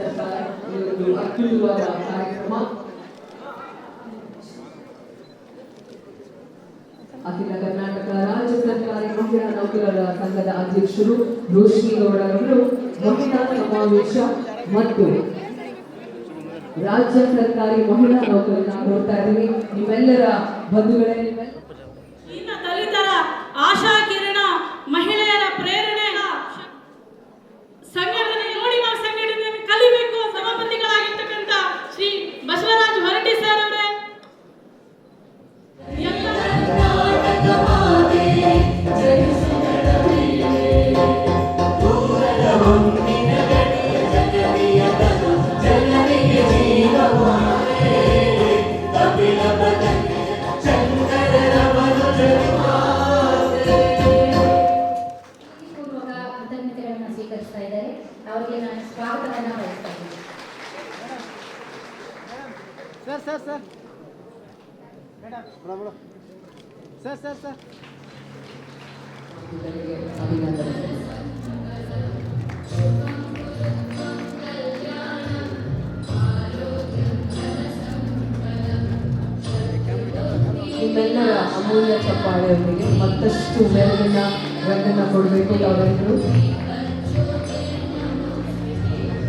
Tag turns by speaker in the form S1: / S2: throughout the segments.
S1: ಸರ್ಕಾರ ಅತ್ಯುತ್ತಮವಾದ ಕಾರ್ಯಕ್ರಮ ಅಖಿಲ ಕರ್ನಾಟಕ ರಾಜ್ಯ ಸರ್ಕಾರಿ ಮಹಿಳಾ ನೌಕರರ ಸಂಘದ ಅಧ್ಯಕ್ಷರು ರೋಶ್ನಿ ಗೌಡರವರು ಮಹಿಳಾ ಸಮಾವೇಶ ಮತ್ತು ರಾಜ್ಯ ಸರ್ಕಾರಿ ಮಹಿಳಾ ನೌಕರನ್ನ ನೋಡ್ತಾ ಇದ್ದೀವಿ. ನಿಮ್ಮೆಲ್ಲರ ಬಂಧುಗಳೇ.
S2: Asha sir
S3: sir sir madam madam sir sir sir
S1: ಎಲ್ಲರಿಗೆ ಅಭಿನಂದನೆ ನಿಮ್ಮೆಲ್ಲರ ಅಮೂಲ್ಯ ಚಪ್ಪಾಳೆಯೊಂದಿಗೆ ಮತ್ತಷ್ಟು ಮೆರುಗಿನ ರಂಗನ್ನ ಕೊಡಬೇಕು ತಾವೆಲ್ಲರೂ.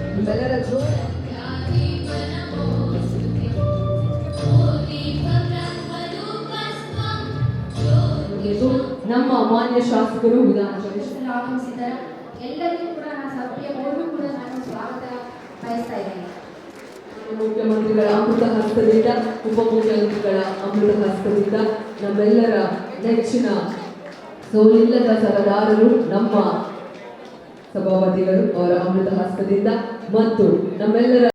S1: ನಿಮ್ಮೆಲ್ಲರ ಜೋ ನಮ್ಮ ಮಾನ್ಯ ಶಾಸಕರು ವಿಧಾನ
S4: ಆಗಮಿಸಿದ್ದಾರೆ ಎಲ್ಲರಿಗೂ ಕೂಡ ನಾನು ಸಭೆಯ ಮೂರು ಕೂಡ ನಾನು ಸ್ವಾಗತ ಬಯಸ್ತಾ ಇದ್ದೇನೆ.
S1: ಮುಖ್ಯಮಂತ್ರಿಗಳ ಅಮೃತ ಹಸ್ತದಿಂದ ಉಪಮುಖ್ಯಮಂತ್ರಿಗಳ ಅಮೃತ ಹಸ್ತದಿಂದ ನಮ್ಮೆಲ್ಲರ ನೆಚ್ಚಿನ ಸೋಲಿಲ್ಲದ ಸರದಾರರು ನಮ್ಮ ಸಭಾಪತಿಗಳು ಅವರ ಅಮೃತ ಹಸ್ತದಿಂದ ಮತ್ತು ನಮ್ಮೆಲ್ಲರ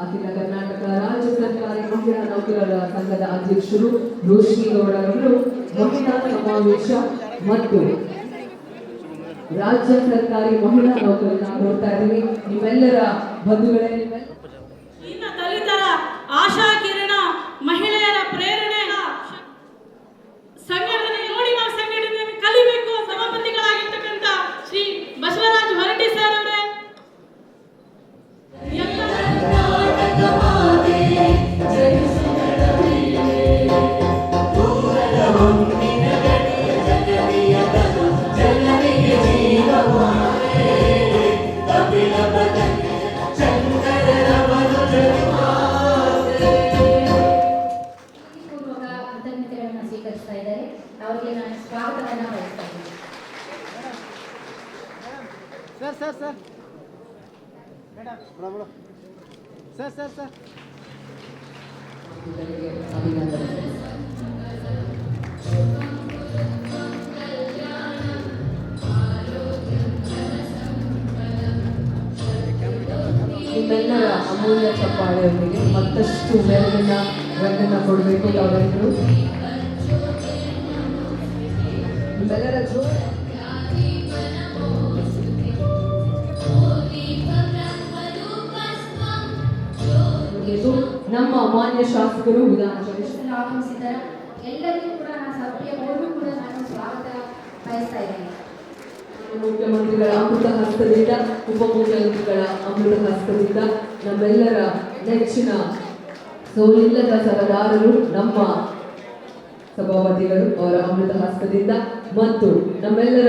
S1: ಅಖಿಲ ಕರ್ನಾಟಕ ರಾಜ್ಯ ಸರ್ಕಾರಿ ಮಹಿಳಾ ನೌಕರರ ಸಂಘದ ಅಧ್ಯಕ್ಷರು ರೋಶ್ನಿ ಗೌಡರವರು ಮಹಿಳಾ ಸಮಾವೇಶ ಮತ್ತು ರಾಜ್ಯ ಸರ್ಕಾರಿ ಮಹಿಳಾ ನೌಕರರ ನೋಡ್ತಾ ಇದ್ದೀವಿ ನಿಮ್ಮೆಲ್ಲರ ಬಂಧುಗಳೇ
S2: sir
S3: sir sir. Sir sir sir.
S1: ನಿಮ್ಮೆಲ್ಲರ ಅಮೂಲ್ಯ ಚಪ್ಪಾಳೆಯೊಂದಿಗೆ ಮತ್ತಷ್ಟು ಮೆರುಗಿನ ರಂಗನ್ನು ಕೊಡಬೇಕು ಯಾವಾಗಲೂ ನಿಮ್ಮೆಲ್ಲರ ಇದು ನಮ್ಮ ಮಾನ್ಯ ಶಾಸಕರು
S4: ಸದಸ್ಯರು ಆಗಮಿಸಿದ್ದಾರೆ ಎಲ್ಲರಿಗೂ ಕೂಡ ನಾನು ಸಭೆಯ ಮೂರು ಕೂಡ ನಾನು ಸ್ವಾಗತ ಬಯಸ್ತಾ ಇದ್ದೇನೆ.
S1: ಮುಖ್ಯಮಂತ್ರಿಗಳ ಅಮೃತ ಹಸ್ತದಿಂದ ಉಪಮುಖ್ಯಮಂತ್ರಿಗಳ ಅಮೃತ ಹಸ್ತದಿಂದ ನಮ್ಮೆಲ್ಲರ ನೆಚ್ಚಿನ ಸೋಲಿಲ್ಲದ ಸರದಾರರು ನಮ್ಮ ಸಭಾಪತಿಗಳು ಅವರ ಅಮೃತ ಹಸ್ತದಿಂದ ಮತ್ತು ನಮ್ಮೆಲ್ಲರ